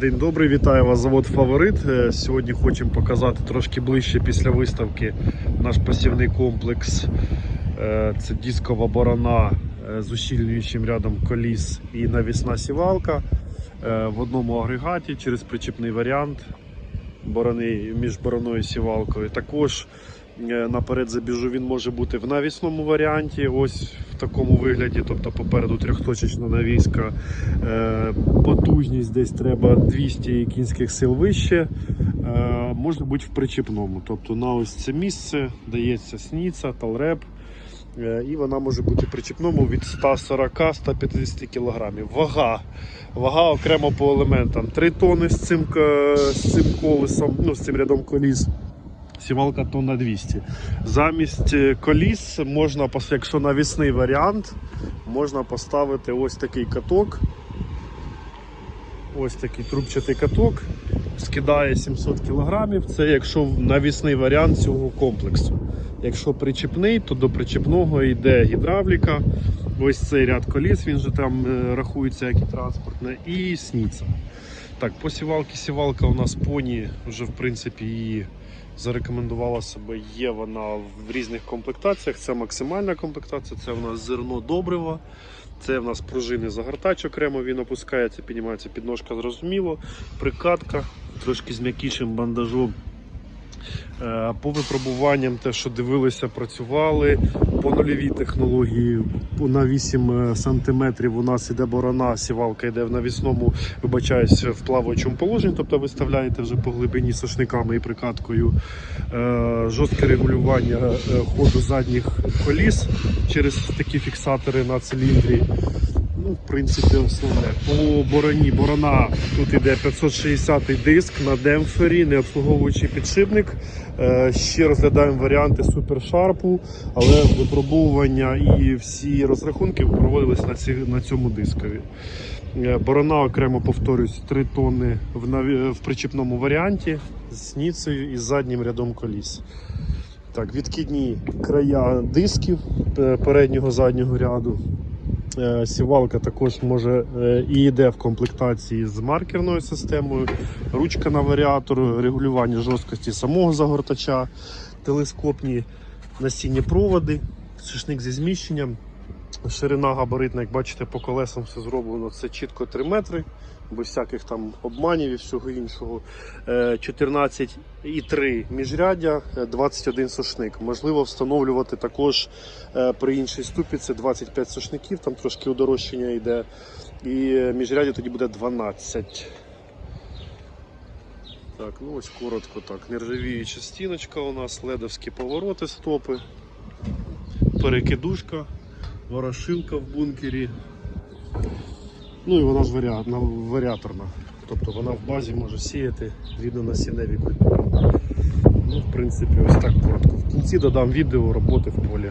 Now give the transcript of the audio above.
День добрий, вітаю вас, завод Фаворит. Е, Сьогодні хочемо показати трошки ближче після виставки наш посівний комплекс. Е, Це дискова борона е, з ущільнюючим рядом коліс і навісна сівалка в одному агрегаті через причіпний варіант борони між бороною і сівалкою. Також наперед забіжу, він може бути в навісному варіанті, ось в такому вигляді, тобто попереду трьохточечна навіска. Е, Потужність десь треба 200 кінських сил вище. Е, Може бути в причіпному. Тобто на ось це місце дається сніця, талреб. Е, І вона може бути причіпному від 140-150 кг. Вага. Вага окремо по елементам. 3 тони з цим, з цим колесом, ну, з цим рядом коліс. Сівалка тонна 200. Замість е, коліс можна, якщо навісний варіант, можна поставити ось такий каток. Ось такий трубчатий каток. Скидає 700 кг. Це якщо навісний варіант цього комплексу. Якщо причіпний, то до причіпного йде гідравліка. Ось цей ряд коліс, він же там е, рахується як і транспортне, і сніця. Так, по сівалки сівалка у нас поні вже в принципі її зарекомендувала себе. Є вона в різних комплектаціях. Це максимальна комплектація, це у нас зерно добрива. Це у нас пружини загортач окремо, він опускається, піднімається підножка зрозуміло. Прикатка трошки з м'якішим бандажом. Е, По випробуванням, те, що дивилися, працювали по нульовій технології. На 8 см у нас іде борона, сівалка йде в навісному, вибачаюсь, в плаваючому положенні, тобто виставляєте вже по глибині сошниками і прикаткою. Е, Жорстке регулювання е, ходу задніх коліс через такі фіксатори на циліндрі. Ну, в принципі, основне. По бороні борона тут іде 560 диск на демпфері, не обслуговуючий підшипник. Е, Ще розглядаємо варіанти супершарпу, але випробовування і всі розрахунки проводились на, ці, на цьому дискові. Е, Борона окремо повторюсь 3 тонни в, наві- в причіпному варіанті з ніцею і з заднім рядом коліс. Так, відкидні края дисків е, переднього заднього ряду. Е, Сівалка також може е, і йде в комплектації з маркерною системою, ручка на варіатор, регулювання жорсткості самого загортача, телескопні насінні проводи, сушник зі зміщенням. Ширина габаритна, як бачите, по колесам все зроблено. Це чітко 3 метри, без всяких там обманів і всього іншого. Е, 14,3 міжряддя, е, 21 сушник. Можливо встановлювати також е, при іншій ступі це 25 сушників, там трошки удорожчання йде. І е, міжряддя тоді буде 12. Так, ну ось коротко так. Нержавіюча стіночка у нас, ледовські повороти стопи, перекидушка, ворошилка в бункері. Ну і вона ж варіаторна. Тобто вона в базі може сіяти ріднонасінневі культури. Ну, в принципі, ось так коротко. В кінці додам відео роботи в полі.